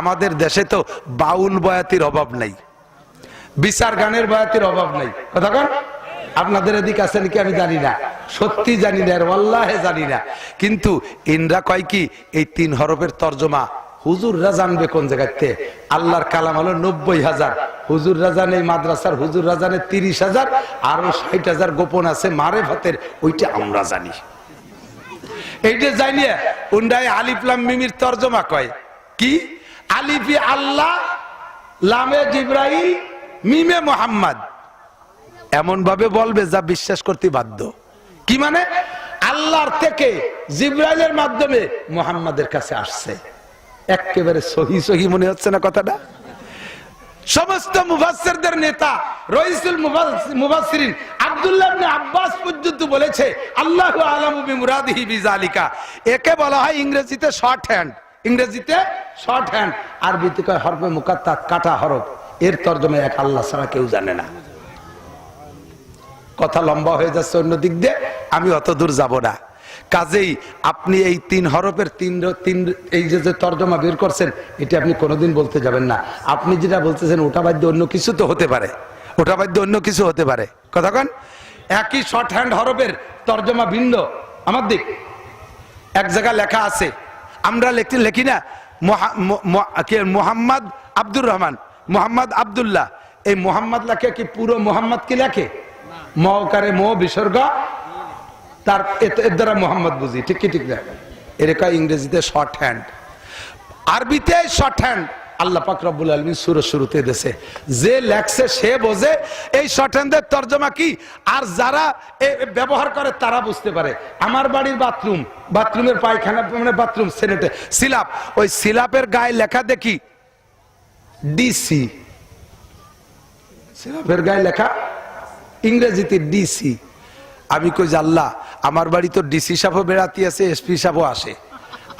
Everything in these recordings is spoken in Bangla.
আমাদের দেশে তো বাউল বয়াতির অভাব নাই। বিচার গানের বয়াতির অভাব নাই। কথা কন? আপনাদের এদিকে আছে নাকি আমি জানি না। সত্যি জানি না আর ওয়াল্লাহে জানি না। কিন্তু ইনরা কয় কি, এই তিন হরফের তর্জমা হুজুররা জানবে কোন জায়গাতে? আল্লাহর কালাম হলো নব্বই হাজার। হুজুররা জানে এই মাদ্রাসার, হুজুররা জানে তিরিশ হাজার। আরও ষাট হাজার গোপন আছে মারে ভাতের, ওইটা আমরা জানি। এইটা জানিয়ে উন্ডাই আলিফলাম মিমির তর্জমা কয়। কি? আলিফি আল্লাহ, লামে জিব্রাইল, মিমে মোহাম্মদ। এমন ভাবে বলবে যা বিশ্বাস করতে বাধ্য। কি মানে? আল্লাহর থেকে জিব্রাইলের মাধ্যমে মোহাম্মদের কাছে আসছে। একেবারে সহি সহি মনে হচ্ছে না কথাটা? সমস্ত মুফাসসিরদের নেতা, রইসুল মুফাসসিরিন আব্দুল্লাহ আব্বাস পর্যন্ত বলেছে, আল্লাহু আলামু বিমুরাদিহি বিজালিকা। একে বলা হয় ইংরেজিতে শর্ট হ্যান্ড ইংরেজিতে শর্ট হ্যান্ড আরবিতে কয় হরফে মুকাত্তাত, কাটা হরফ। এর তর্জমা এক আল্লাহ ছাড়া কেউ জানে না। কথা লম্বা হয়ে যাচ্ছে অন্য দিক দিয়ে, আমি অত দূর যাব না। কাজেই আপনি এই তিন হরফের তিন তিন এই যে যে তর্জমা বের করছেন, এটি আপনি কোনোদিন বলতে যাবেন না। আপনি যেটা বলতেছেন, ওটা বাদ্য অন্য কিছু তো হতে পারে। ওটা বাদ্য অন্য কিছু হতে পারে। কতক্ষণ একই শর্ট হ্যান্ড হরফের তর্জমা ভিন্ন। আমার দিক। এক জায়গা লেখা আছে আমরা লিখতে লিখি না মোহাম্মদ আব্দুর রহমান, মোহাম্মদ আবদুল্লাহ। এই মোহাম্মদ লেখে কি পুরো মোহাম্মদ কি লেখে? মহকারে মহ বিসর্গ। তার এর দ্বারা মোহাম্মদ বুঝি, ঠিক কি ঠিক না? এরকম ইংরেজিতে শর্ট হ্যান্ড আরবিতে শর্ট হ্যান্ড আল্লাহ রব্বুল আলমিন সুর শুরুতে দেশে যে লেখছে, সে বোঝে। এই শর্ট হ্যান্ডের তর্জমা কি? আর যারা ব্যবহার করে, তারা বুঝতে পারে। আমার বাড়ির বাথরুম, বাথরুমের পায়খানা মানে বাথরুম, সেনেটে, সিলাপ। ওই সিলাপের গায়ে লেখা দেখি? ডিসি। সিলাপের গায়ে লেখা? ইংরেজিতে ডিসি। আমি কই আল্লাহ, আমার বাড়ি তো ডিসি সাপও বেড়াতে আছে, এসপি সাপও আসে।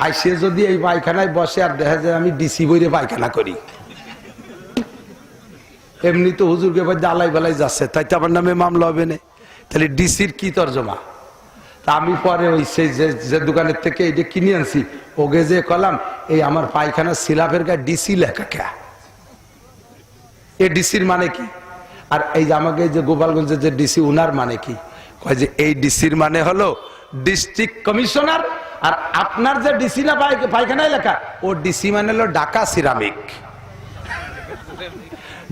আর সে যদি এই পায়খানায় বসে আর দেখা যায় আমি ডিসি বইরে পায়খানা করি। এমনি তো হুজুরকে আলাই বেলাই যাচ্ছে। তাই তো আমার নামে মামলা হবে না। তাহলে ডিসির কি তর্জমা? তা আমি পরে ওই সেই যে দোকানের থেকে এটা কিনে আনছি, ওকে যে কলাম, এই আমার পায়খানা সিলাপের গায়ে ডিসি লেখা কে? এ ডিসির মানে কি? আর এই যে আমাকে যে গোপালগঞ্জের যে ডিসি, উনার মানে কি? কয় যে এই ডিসির মানে হলো ডিস্ট্রিক্ট কমিশনার আর আপনার যে ডিসি না পায়- পায়খানায় লেখা, ও ডিসি মানে হলো Dhaka ceramic.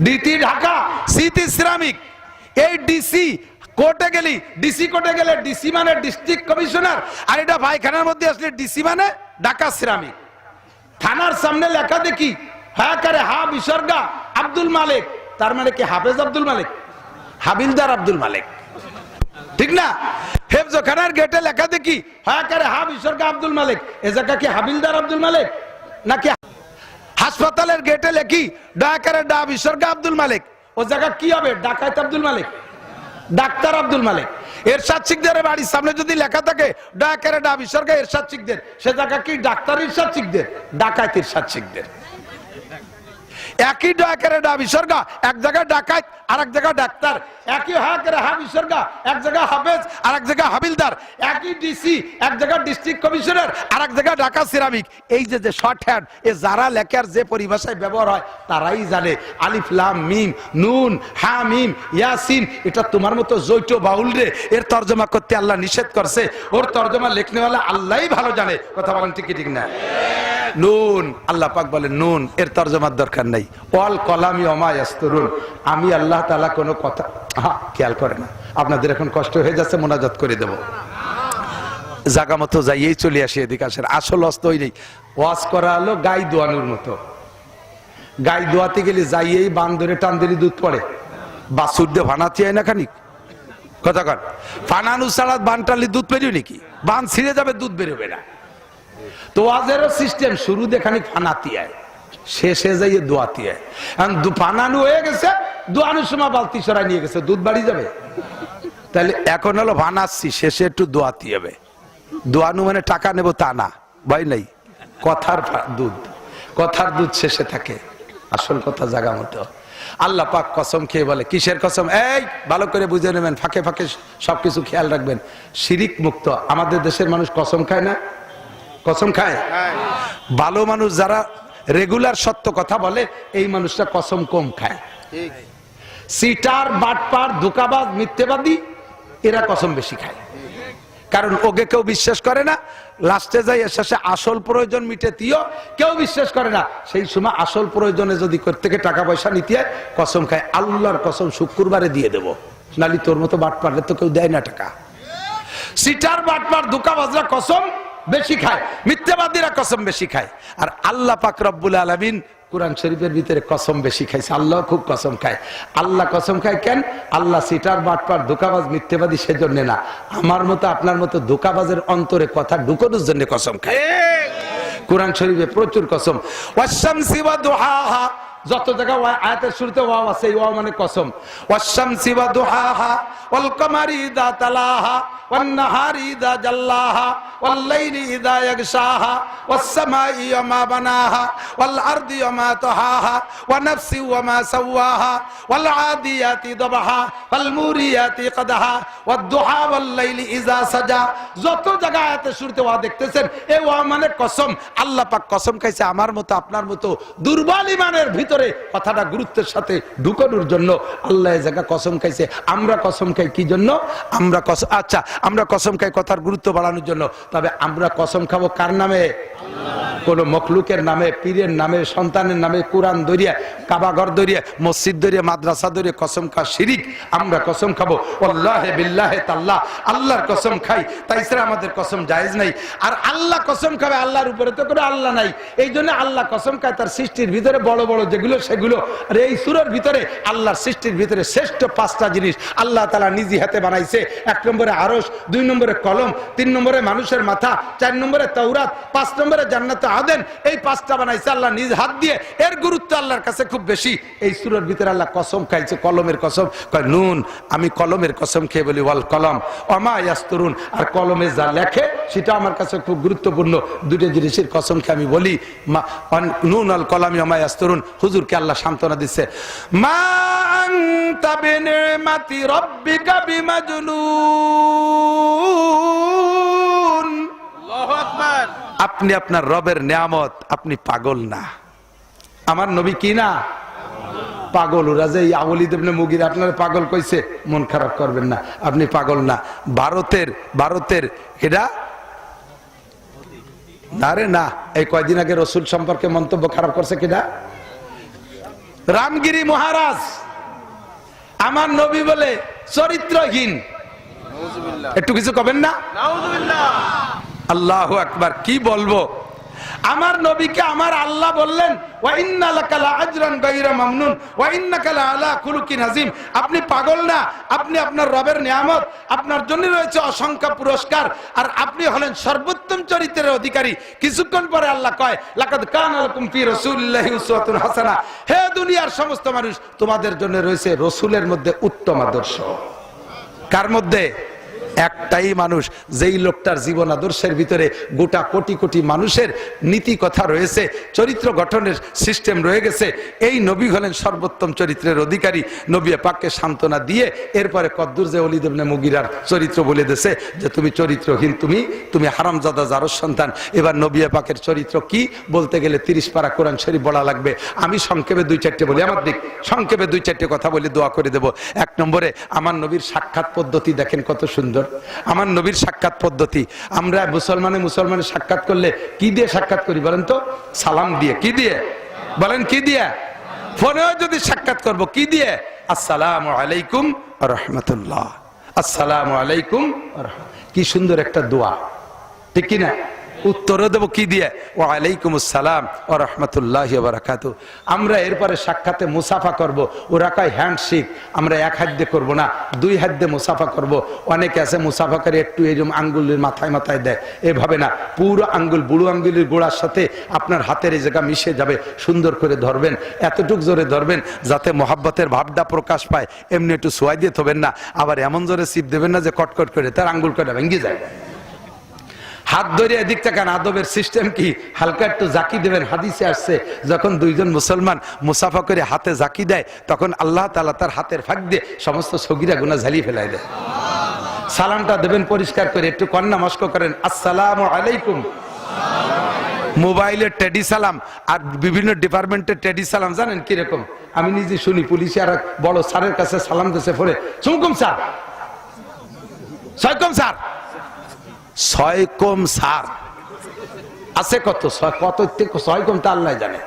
DT Dhaka, city ceramic. এই ডিসি কোর্টে গেলি, ডিসি কোর্টে গেলে ডিসি মানে ডিস্ট্রিক্ট কমিশনার, আর এটা পায়খানার মধ্যে আসলে ডিসি মানে ঢাকা সিরামিক। থানার সামনে লেখা দেখি হ্যাঁ কারে, হা বিসর্গা, আব্দুল মালিক। তার মানে কি হাফেজ আব্দুল মালিক? হাবিলদার আব্দুল মালিক। ঠিক না? হেফজখানার গেটে লেখা দেখি হ্যাঁ করে হা বিসর্গা আব্দুল মালিক। এ জায়গা কি হাবিলদার আব্দুল মালিক? নাকি হাসপাতালের গেটে লেখি ডাকারে ডা বিসর্গা আব্দুল মালিক। ও জায়গা কি হবে ডাকাত আব্দুল মালিক। ডাক্তার আব্দুল মালিক। এরশাদ শিকদের বাড়ির সামনে যদি লেখা থাকে ডাকারে ডা বিসর্গা এরশাদ শিকদের সে জায়গা কি ডাক্তার ইরশাদ শিকদের ডাকাত ইরশাদ শিকদের একই ডাকারে ডা বিসর্গা এক জায়গায় ডাকাত আর এক জায়গায় ডাক্তার একই হাকেরে হা বিসর্গা এক জায়গায় হাফেজ আর এক জায়গায় হাবিলদার। একই ডিসি এক জায়গায় ডিস্ট্রিক্ট কমিশনার আর এক জায়গায় ঢাকা সিরামিক এই যে যে শর্ট হ্যান্ড এ যারা লেখার যে পরিভাষায় ব্যবহার হয়, তারাই জানে। আলিফ, লাম, মিম, নুন হা মিম ইয়াসিন, এটা তোমার মতো জৈট বাউল রে। এর তর্জমা করতে আল্লাহ নিষেধ করছে। ওর তর্জমা লেখনেওয়ালা আল্লাহই ভালো জানে। কথা বলেন ঠিক ঠিক না? নুন, আল্লাহ পাক বলে নুন, এর তর্জমার দরকার নাই। অল কলামি অমায়াস্তরুন আমি আল্লাহ তালা কোনো কথা হ্যাঁ খেয়াল করে না। আপনাদের এখন কষ্ট হয়ে যাচ্ছে, মোনাজাত করে দেব। জাগা মতো যাইয়েই চলে আসি এদিকে আসেন। আসল অস্ত ওই নেই। ওয়াজ করা হলো গাই দোয়ানোর মতো। গাই দোয়াতে গেলে যাইয়েই বান ধরে টান দিলে দুধ পড়ে। বাসুর দিয়ে ভানাতে হয় না খানিক? কথা কর ফানানু ছাড়া বান টানলে দুধ বেরিয়ে নাকি? বান ছিঁড়ে যাবে, দুধ বেরোবে না। তো ওয়াজেরও সিস্টেম শুরু দেখানি ফানাতি আয় শেষে যাইয়ে দোয়াতি আয় এখন ফানানু হয়ে গেছে দোয়ানোর সময় বালতি সরাই নিয়ে গেছে দুধ বাড়ি যাবে। তাহলে এখন হলো ভানাচ্ছি শেষে একটু দোয়াতি হবে দোয়ানু মানে টাকা নেব তা না ভাই নাই। কথার দুধ কথার দুধ শেষে থাকে আসল কথা জাগা মতো। আল্লাহ পাক কসম খেয়ে বলে কিসের কসম? এই ভালো করে বুঝে নেবেন ফাঁকে ফাঁকে সবকিছু খেয়াল রাখবেন। শিরিক মুক্ত আমাদের দেশের মানুষ কসম খায় না? কসম খায়? ভালো মানুষ যারা রেগুলার সত্য কথা বলে এই মানুষটা কসম কম খায়। সিটার, বাটপার, ধোকাবাজ, মিথ্যেবাদী, এরা কসম বেশি খায়। কারণ ওকে কেউ বিশ্বাস করে না, লাস্টে যাই শেষে আসল প্রয়োজন মিটেতিও কেউ বিশ্বাস করে না। সেই সময় আসল প্রয়োজনে যদি থেকে টাকা পয়সা নিতে কসম খায়, আল্লাহর কসম শুক্রবারে দিয়ে দেবো। নালি তোর মতো বাট পারলে তো কেউ দেয় না টাকা। সিটার, বাটপার, ধোকাবাজরা কসম বেশি খায়, মিথ্যাবাদীরা কসম বেশি খায়। আর আল্লাহ পাক রব্বুল আলমিন কোরআন শরীফের ভিতরে কসম বেশি খাইছে। আল্লাহ খুব কসম খায়। আল্লাহ কসম খায় কেন? আল্লাহ সিটার বাটপার ধোকাবাজ মিথ্যেবাদী সেজন্য না। আমার মতো আপনার মতো ধোকাবাজের অন্তরে কথা ঢুকানোর জন্য কসম খায়। কোরআন শরীফে প্রচুর কসম। ওয়াশামসি ওয়া দোহা মানে যত জায়গা আয়াতের শুরুতে ওয়াও আছে ওয়াও মানে কসম। ওয়াশামসি ওয়া দুহাহা ওয়াল কমারি ইযা তালাহা ওয়ান নাহারি ইযা জাল্লাহা ওয়াল লাইলি ইযা ইয়াগশাহা ওয়াস সামাই ওয়া মা বানাহা ওয়াল আরদি ওয়া মা তাহাহা ওয়া নাফসি ওয়া মা সাওয়াহা ওয়াল আদিয়াতি দবহা ওয়াল মুরিয়াতি কদহা ওয়াদ দুহা ওয়াল লাইলি ইযা সাজা। যত জায়গা আয়াতের শুরুতে ওয়া দেখতেছেন, এই ওয়া মানে কসম। আল্লাহ পাক কসম খাইছে আমার মতো, আপনার মতো দুর্বল ইমানের ভিতর কথাটা গুরুত্বের সাথে ঢুকানোর জন্য আল্লাহ জায়গা কসম খাইছে। আমরা কসম খাই কি জন্য? আমরা কসম আচ্ছা আমরা কসম খাই কথার গুরুত্ব বাড়ানোর জন্য। তবে আমরা কসম খাব কার নামে? কোন মখলুকের নামে, পীরের নামে, সন্তানের নামে কোরআন দরিয়া কাবাঘর দরিয়া মসজিদ দরিয়া মাদ্রাসা দরিয়া কসম খা শিরিক, আমরা কসম খাব। আল্লাহে বিল্লাহে তাল্লাহ আল্লাহর কসম খাই, তাই ছাড়া আমাদের কসম জায়েজ নাই। আর আল্লাহ কসম খাবে, আল্লাহর উপরে তো কোনো আল্লাহ নাই। এই জন্য আল্লাহ কসম খায়, তার সৃষ্টির ভিতরে বড় বড় যেগুলো, সেগুলো। আর এই সুরের ভিতরে আল্লাহর সৃষ্টির ভিতরে শ্রেষ্ঠ পাঁচটা জিনিস আল্লাহ তালা নিজি হাতে বানাইছে। এক নম্বরে আরস দুই নম্বরে কলম, তিন নম্বরে মানুষের মাথা, চার নম্বরে তৌরাত পাঁচ নম্বরে জান্নাত আদেন, এই পাঁচটা বানাইছে আল্লাহ নিজ হাত দিয়ে। এর গুরুত্ব আল্লাহর কাছে খুব বেশি। এই সুরের ভিতরে আল্লাহ কসম খাইছে, কলমের কসম। কয়, নুন, আমি কলমের কসম খেয়ে বলি, ওয়াল কলম। অমা ইয়াস্তরুন আর কলমে যা লেখে, সেটা আমার কাছে খুব গুরুত্বপূর্ণ। দুটো জিনিসের কসম খেয়ে আমি বলি নুন আল কলামি অমা ইয়াস্তরুন, হুজুরকে আল্লাহ সান্ত্বনা দিচ্ছে। মা আনতা বিনিমাতি রাব্বিকা বিমাজনুন আপনি আপনার রবের নিয়ামত আপনি পাগল না। আমার নবী কি না? পাগল ওরা যে দেবনে মুগির আপনার পাগল কইছে মন খারাপ করবেন না আপনি পাগল না। ভারতের ভারতের এটা? না রে না। এই কয়দিন আগে রসুল সম্পর্কে মন্তব্য খারাপ করছে কিনা? রামগিরি মহারাজ আমার নবী বলে চরিত্রহীন। একটু কিছু কবেন না? আল্লাহ আকবার, কি বলব? আমার নবীকে আমার আল্লাহ বললেন আপনি পাগল না, আপনি আপনার রবের নিয়ামত, আপনার জন্য রয়েছে অসংখ্য পুরস্কার, আর আপনি হলেন সর্বোত্তম চরিত্রের অধিকারী। কিছুক্ষণ পরে আল্লাহ কয়, লাকাদ হাসানা। হে দুনিয়ার সমস্ত মানুষ, তোমাদের জন্য রয়েছে রসুলের মধ্যে উত্তম আদর্শ। কার মধ্যে? একটাই মানুষ, যেই লোকটার জীবন আদর্শের ভিতরে গোটা কোটি কোটি মানুষের নীতি কথা রয়েছে, চরিত্র গঠনের সিস্টেম রয়ে গেছে, এই নবী হলেন সর্বোত্তম চরিত্রের অধিকারী। নবী পাককে সান্ত্বনা দিয়ে এরপরে কদ্দুর যে অলি দেবনে মুগিরার চরিত্র বলে দেছে যে, তুমি চরিত্রহীন, তুমি তুমি হারামজাদা জারস সন্তান। এবার নবী পাকের চরিত্র কি? বলতে গেলে তিরিশ পারা কোরআন শরীফ বলা লাগবে। আমি সংক্ষেপে দুই চারটে বলি, আমার দিক। সংক্ষেপে দুই চারটে কথা বলে দোয়া করে দেব। এক নম্বরে, আমার নবীর সাক্ষাৎ পদ্ধতি দেখেন কত সুন্দর। আমার নবীর সাক্ষাৎ পদ্ধতি। আমরা মুসলমানে মুসলমানের সাক্ষাৎ করলে কি দিয়ে সাক্ষাৎ করি বলেন তো? সালাম দিয়ে। কি দিয়ে? বলেন কি দিয়ে? ফোনেও যদি সাক্ষাৎ করব, কি দিয়ে? আসসালাম আলাইকুম রহমতুল্লাহ। আসসালাম আলাইকুম কি সুন্দর একটা দোয়া। ঠিক কিনা উত্তরও দেবো কি দিয়ে? ও আলাইকুম আসসালাম ও রহমতুল্লাহ বারাকাত আমরা এরপরে সাক্ষাতে মুসাফা করব। ওরা কয়, হ্যান্ডশেক, আমরা এক হাত দিয়ে করব না, দুই হাত দিয়ে মুসাফা করব। অনেকে আছে মুসাফা করে একটু এরকম আঙ্গুলের মাথায় মাথায় দেয়। এভাবে না, পুরো আঙ্গুল, বুড়ো আঙ্গুলের গোড়ার সাথে আপনার হাতের এই জায়গা মিশে যাবে, সুন্দর করে ধরবেন, এতটুক জোরে ধরবেন, যাতে মহাব্বতের ভাবটা প্রকাশ পায়। এমনি একটু সোয়াই দিয়ে থবেন না, আবার এমন জোরে সিপ দেবেন না যে কটকট করে তার আঙ্গুল করে ভেঙে যায়। হাত ধরে এদিক থেকে আদবের সিস্টেম কি? হালকা একটু জাকি দেবেন। হাদিসে আসছে, যখন দুইজন মুসলমান মুসাফা করে হাতে জাকি দেয়, তখন আল্লাহ তালা তার হাতের ফাঁক দিয়ে সমস্ত সগিরা গুণা ঝালিয়ে ফেলাই দেয়। সালামটা দেবেন পরিষ্কার করে, একটু কন্যা মস্ক করেন, আসসালাম আলাইকুম। মোবাইলের টেডি সালাম আর বিভিন্ন ডিপার্টমেন্টের টেডি সালাম, জানেন কীরকম? আমি নিজে শুনি, পুলিশে আর বড় স্যারের কাছে সালাম দিতে পড়ে সুমকুম স্যার। ছয়কম স্যার। ছয়কম স্যার আছে কত? কত থেকে ছয়কম তা আল্লাহ জানে।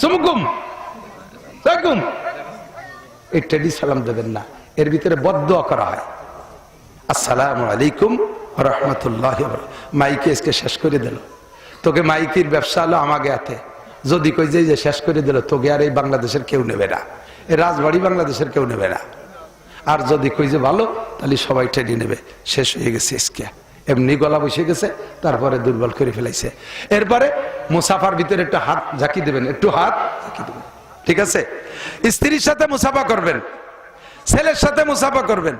সুমকুম ছয়কুম এই টেডি সালাম দেবেন না। এর ভিতরে বদ্ধ করা হয়। আসসালামু আলাইকুম রহমতুল্লাহ মাইকে আজকে শেষ করে দিল। তোকে মাইকির ব্যবসা হলো আমাকে হাতে। যদি কই যে শেষ করে দিল, তোকে আর এই বাংলাদেশের কেউ নেবে না। এই রাজবাড়ি বাংলাদেশের কেউ নেবে না। আর যদি কই যে ভালো, তাহলে সবাই টেডি নেবে। শেষ হয়ে গেছে আজকে এমনি গলা বসে গেছে, তারপরে দুর্বল করে ফেলাইছে। এরপরে মুসাফার ভিতরে একটু হাত ঝাঁকি দেবেন, একটু হাত ঝাঁকি দেবেন। ঠিক আছে? স্ত্রীর সাথে মুসাফা করবেন, ছেলের সাথে মুসাফা করবেন,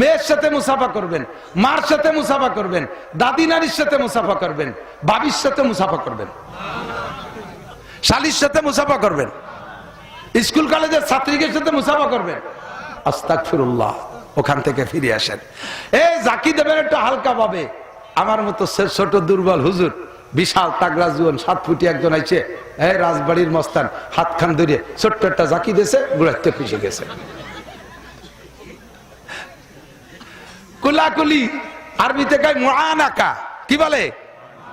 মেয়ের সাথে মুসাফা করবেন, মার সাথে মুসাফা করবেন, দাদি নারীর সাথে মুসাফা করবেন, বাবির সাথে মুসাফা করবেন, শালির সাথে মুসাফা করবেন, স্কুল কলেজের ছাত্রীদের সাথে মুসাফা করবেন। আস্তাকফিরুল্লাহ ওখান থেকে ফিরে আসেন। এই জাকি দেবেন একটু হালকা পাবে আমার মতো ছোট দুর্বল হুজুর, বিশাল তাগড়া জুয়ন সাত ফুটি একজন আইছে, এই রাজবাড়ির মস্তান হাত খান ধরিয়ে ছোট্ট একটা জাকি দিয়েছে, গুড়াইতে খুশি গেছে। কুলাকুলি, আরবিতে কয় মুআনাকা, কি বলে?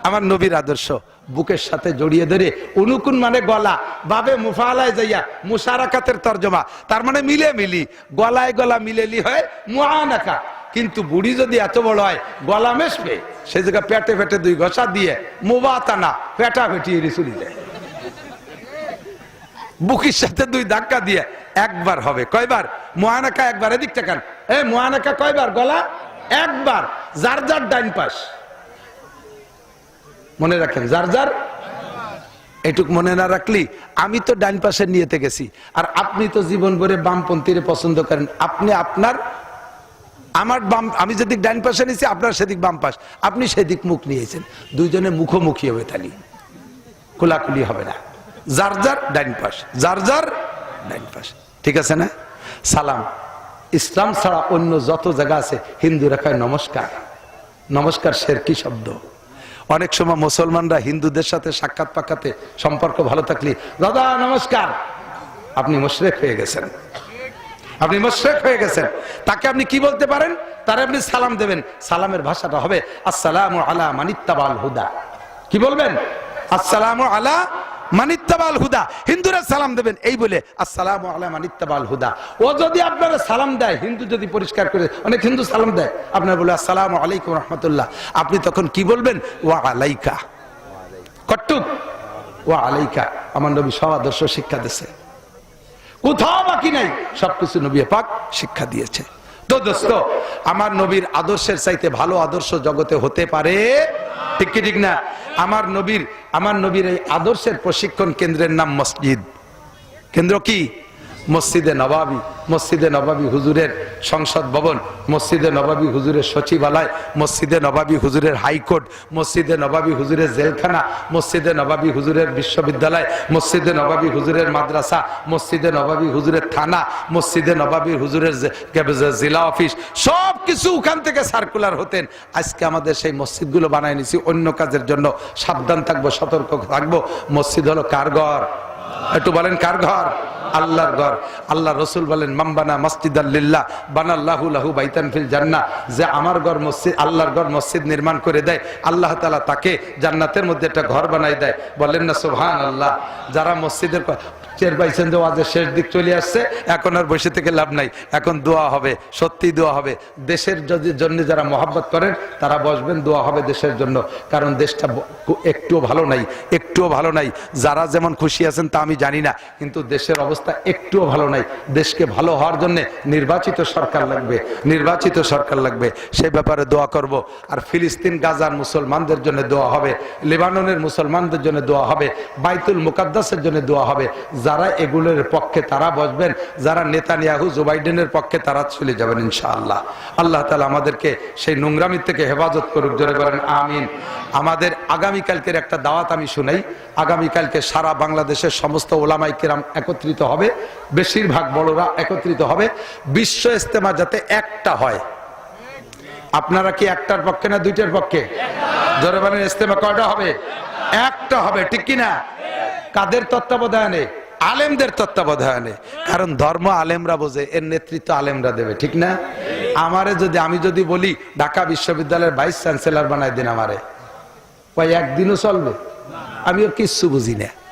আমার নবীর আদর্শ। বুকের সাথে জড়িয়ে ধরে অনুকুন মানে গলা, বাবে মুফালায় যাইয়া মুশারাকাতের তর্জমা, তার মানে মিলে মিলি গলায় গলা মিলেলি হয় মুআনাকা। কিন্তু বুড়ি যদি এত বড় হয়, গলা মেশবে, সে জায়গা পেটে পেটে দুই ঘষা দিয়ে মুবাতানা পেটা পেটিয়ে চলে যায়। বুকির সাথে দুই ধাক্কা দিয়ে একবার হবে। কয়বার? মহানাকা একবার এদিক টাকান এ মহানাকা কয়বার? গলা? একবার। যার যার ডাইন পাশ। মনে রাখেন, যার যার এটুক মনে না রাখলি, আমি তো ডাইন পাশের নিয়েতে গেছি, আর আপনি তো জীবন ভরে বামপন্থীরে পছন্দ করেন, আপনি আপনার, আমার বাম, আমি যেদিক ডাইন পাশে নিয়েছি, আপনার সেদিক বাম পাশ, আপনি সেদিক মুখ নিয়েছেন, দুইজনে মুখোমুখি হবে তালি খোলাখুলি হবে না, যার যার ডাইন পাশ, যার যার ডাইন পাশ, ঠিক আছে না? সালাম, ইসলাম ছাড়া অন্য যত জায়গা আছে, হিন্দুরা কয় নমস্কার নমস্কার শের কি শব্দ? অনেক সময় মুসলমানরা হিন্দুদের সাথে সাক্ষাৎ পাক্ষাতে সম্পর্ক ভালো থাকলে, দাদা, নমস্কার। আপনি মুশরেক হয়ে গেছেন। আপনি মুশরেক হয়ে গেছেন। তাকে আপনি কি বলতে পারেন? তারে আপনি সালাম দেবেন। সালামের ভাষাটা হবে, আসসালামু আলা মানিত্তাবাল হুদা। কি বলবেন? আসসালামু আলা মানিত্তাবাল হুদা। হিন্দুরা সালাম দেবেন, এই বলে, আসসালামু আলা মানিত্তাবাল হুদা। ও যদি আপনারা সালাম দেয়, হিন্দু যদি পরিষ্কার করে, অনেক হিন্দু সালাম দেয়, আপনার বলে, আসসালামু আলাইকুম রহমতুল্লাহ। আপনি তখন কি বলবেন? ওয়া আলাইকা। কট্টুক। ওয়া আলাইকা। আমার নবী সব আদর্শ শিক্ষা দিছে কোথাও বাকি নাই, সবকিছু নবী পাক শিক্ষা দিয়েছে। তো দোস্ত, আমার নবীর আদর্শের চাইতে ভালো আদর্শ জগতে হতে পারে, ঠিক কি ঠিক না? আমার নবীর আমার নবীর এই আদর্শের প্রশিক্ষণ কেন্দ্রের নাম মসজিদ। কেন্দ্র কি? মসজিদে নবাবী। মসজিদে নবাবী হুজুরের সংসদ ভবন, মসজিদে নবাবী হুজুরের সচিবালয়, মসজিদে নবাবী হুজুরের হাইকোর্ট, মসজিদে নবাবী হুজুরের জেলখানা, মসজিদে নবাবী হুজুরের বিশ্ববিদ্যালয়, মসজিদে নবাবী হুজুরের মাদ্রাসা, মসজিদে নবাবী হুজুরের থানা, মসজিদে নবাবী হুজুরের জেলা অফিস সব কিছু ওখান থেকে সার্কুলার হতেন। আজকে আমাদের সেই মসজিদগুলো বানায় নিছি, অন্য কাজের জন্য সাবধান থাকব, সতর্ক থাকব। মসজিদ হলো কার ঘর? একটু বলেন, কার ঘর? আল্লাহর ঘর। আল্লাহ রসুল বলেন, মাম্বানা মসজিদ আল্লিল্লাহ বানাল্লাহু লাহু বাইতান ফিল জান্না যে আমার ঘর মসজিদ, আল্লাহর ঘর মসজিদ নির্মাণ করে দেয়, আল্লাহ তালা তাকে জান্নাতের মধ্যে একটা ঘর বানাই দেয়। বলেন না সোহান আল্লাহ যারা মসজিদের টের পাইছেন যে ওয়াজের শেষ দিক চলে আসছে, এখন আর বসে থেকে লাভ নাই। এখন দোয়া হবে সত্যি দোয়া হবে। দেশের যদি জন্য যারা মহাব্বত করেন, তারা বসবেন, দোয়া হবে দেশের জন্য। কারণ দেশটা একটুও ভালো নাই, একটুও ভালো নাই। যারা যেমন খুশি আছেন তা আমি জানি না, কিন্তু দেশের অবস্থা একটুও ভালো নাই। দেশকে ভালো হওয়ার জন্য নির্বাচিত সরকার লাগবে, নির্বাচিত সরকার লাগবে। সে ব্যাপারে দোয়া করব। আর ফিলিস্তিন, গাজার মুসলমানদের জন্য দোয়া হবে, লেবাননের মুসলমানদের জন্য দোয়া হবে, বাইতুল মুকাদ্দাসের জন্য দোয়া হবে। যারা এগুলোর পক্ষে তারা বসবেন, যারা নেতানিয়াহু, জোবাইডেনের পক্ষে তারা চলে যাবেন ইনশাআল্লাহ। আল্লাহ তালা আমাদেরকে সেই নোংরামির থেকে হেফাজত করুক, জোরে বলেন, আমিন। আমাদের আগামীকালকের একটা দাওয়াত আমি শুনাই। আগামীকালকে সারা বাংলাদেশের সমস্ত ওলামাই কেরাম একত্রিত হবে, বেশিরভাগ বড়রা একত্রিত হবে। বিশ্ব ইস্তেমা যাতে একটা হয়। আপনারা কি একটার পক্ষে না দুইটার পক্ষে? জোরে বলেন ইস্তেমা কয়টা হবে? একটা হবে, ঠিক কিনা? কাদের তত্ত্বাবধানে? আলেমদের তত্ত্বাবধানে। কারণ ধর্ম আলেমরা বোঝে, এর নেতৃত্ব আলেমরা দেবে, ঠিক না? আমারে যদি, আমি যদি বলি, ঢাকা বিশ্ববিদ্যালয়ের ভাইস চ্যান্সেলর বানাই দিন আমারে। কয়, একদিনও চলবে? আমিও কিচ্ছু বুঝি না।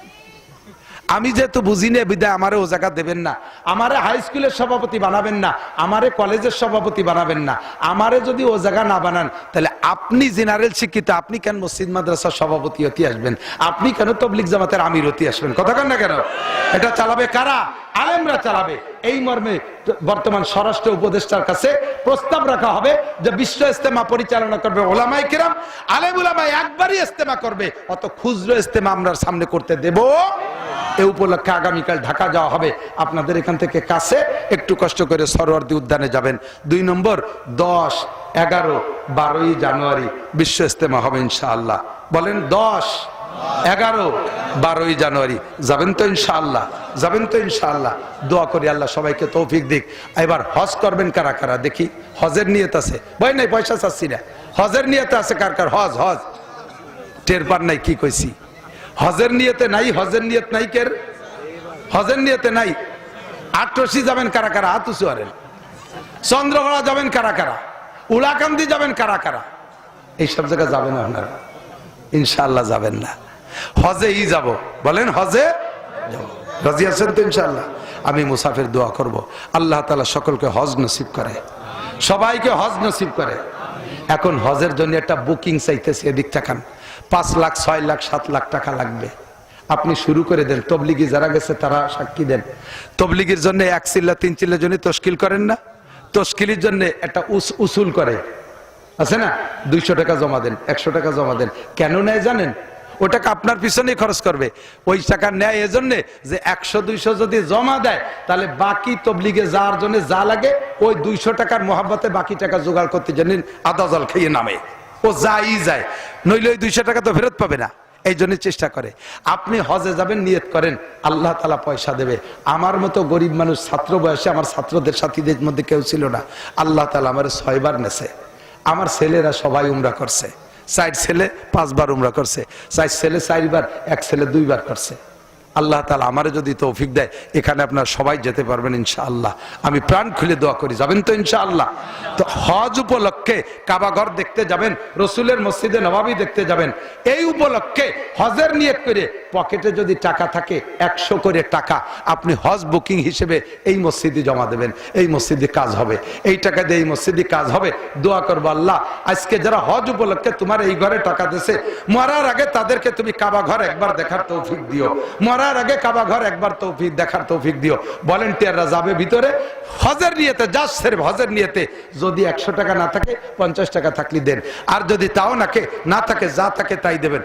আমি যেহেতু বুঝি না, বিদায় আমারে ও জায়গা দেবেন না। আমারে হাই স্কুলের সভাপতি বানাবেন না, আমারে কলেজের সভাপতি বানাবেন না। আমারে যদি ও জায়গা না বানান, তাহলে আপনি জেনারেল শিক্ষিত, আপনি কেন মসজিদ মাদ্রাসার সভাপতি হতে আসবেন? আপনি কেন তবলিক জামাতের আমির হতে আসবেন? কথা কেন না কেন? এটা চালাবে কারা? আলেমরা চালাবে। এই মর্মে বর্তমান স্বরাষ্ট্র উপদেষ্টার কাছে প্রস্তাব রাখা হবে যে বিশ্ব ইস্তেমা পরিচালনা করবে ওলামাই কিরাম, আলেম ওলামাই একবারই ইস্তেমা করবে। অত খুচরো ইস্তেমা আমরা সামনে করতে দেব। এ উপলক্ষে আগামীকাল ঢাকা যাওয়া হবে। আপনাদের এখান থেকে কাছে একটু কষ্ট করে সরোয়ার্দী উদ্যানে যাবেন। দুই নম্বর, দশ, এগারো, বারোই জানুয়ারি বিশ্ব ইস্তেমা হবে ইনশাআল্লাহ। বলেন দশ। এগারো, বারোই জানুয়ারি। যাবেন তো ইনশাআল্লাহ, যাবেন তো ইনশাআল্লাহ। দোয়া করি আল্লাহ সবাইকে তৌফিক দিক। এবার হজ করবেন কারা কারা? দেখি, হজের নিয়ত আছে। ভয় নাই, পয়সা চাচ্ছি না। হজের নিয়ত আছে কার কার? হজ হজ। টের পার নাই, কি কইছি? হজের নিয়তে নাই, হজের নিয়ত নাই কের? হজের নিয়তে নাই। আটরশি যাবেন কারা কারা? আরেন চন্দ্রহরা যাবেন কারা কারা? উলাকান্দি যাবেন কারা কারা? এইসব জায়গায় যাবেন আপনারা। ইনশাল্লাহ যাবেন না। হজে ই যাব। বলেন হজে। রাজি আছেন তো ইনশাল্লাহ আমি মুসাফির দোয়া করব। আল্লাহ তালা সকলকে হজ নসিব করে। সবাইকে হজ নসিব করে। এখন হজের জন্য একটা বুকিং চাইতেছে এদিক টাকান পাঁচ লাখ, ছয় লাখ, সাত লাখ টাকা লাগবে। আপনি শুরু করে দেন। তবলিগি যারা গেছে তারা সাক্ষী দেন। তবলিগির জন্য এক চিল্লা, তিন চিল্লার জন্য তশকিল করেন না। তশকিলির জন্য একটা উস- উসুল করে। আছে না? দুইশো টাকা জমা দেন, একশো টাকা জমা দেন। কেন নেয় জানেন? ওই টাকা আপনার পিছনেই খরচ করবে। ওই টাকা নেয় এজন্যে যে একশো, দুইশো যদি জমা দেয়, তাহলে বাকি তবলিগে যাওয়ার জন্য যা লাগে, ওই দুইশো টাকার মহাব্বতে বাকি টাকা জোগাড় করতে জানেন আদা জল খেয়ে নামে। ও যাই যায়, নইলে ওই দুইশো টাকা তো ফেরত পাবে না। এই জন্য চেষ্টা করে। আপনি হজে যাবেন, নিয়ত করেন, আল্লাহ তালা পয়সা দেবে। আমার মতো গরিব মানুষ ছাত্র বয়সে আমার ছাত্রদের সাথীদের মধ্যে কেউ ছিল না। আল্লাহ তালা আমার ছয়বার নেছে। আমার ছেলেরা সবাই উমরা করছে। চার ছেলে পাঁচবার উমরা করছে। চার ছেলে চারবার এক ছেলে দুইবার করছে। আল্লাহ তালা আমারে যদি তৌফিক দেয়, এখানে আপনার সবাই যেতে পারবেন ইনশাআল্লাহ। আমি প্রাণ খুলে দোয়া করি, যাবেন তো ইনশাআল্লাহ? তো হজ উপলক্ষে কাবাঘর দেখতে যাবেন, রসুলের মসজিদে নবাবি দেখতে যাবেন। এই উপলক্ষে হজের নিয়ত করে পকেটে যদি টাকা থাকে, একশো করে টাকা আপনি হজ বুকিং হিসেবে এই মসজিদে জমা দেবেন, এই মসজিদে কাজ হবে। এই টাকা দিয়ে এই মসজিদে কাজ হবে, দোয়া করব আল্লাহ। আজকে যারা হজ উপলক্ষে তোমার এই ঘরে টাকা দিছে মরার আগে তাদেরকে তুমি কাবা ঘর একবার দেখার তৌফিক দিও। মরার আগে কাবা ঘর একবার তৌফিক দেখার তৌফিক দিও। ভলেন্টিয়াররা যাবে ভিতরে। হজের নিয়েতে যা সের হজের নিয়েতে যদি একশো টাকা না থাকে, পঞ্চাশ টাকা থাকলে দেন। আর যদি তাও নাকে, না থাকে, যা থাকে তাই দেবেন।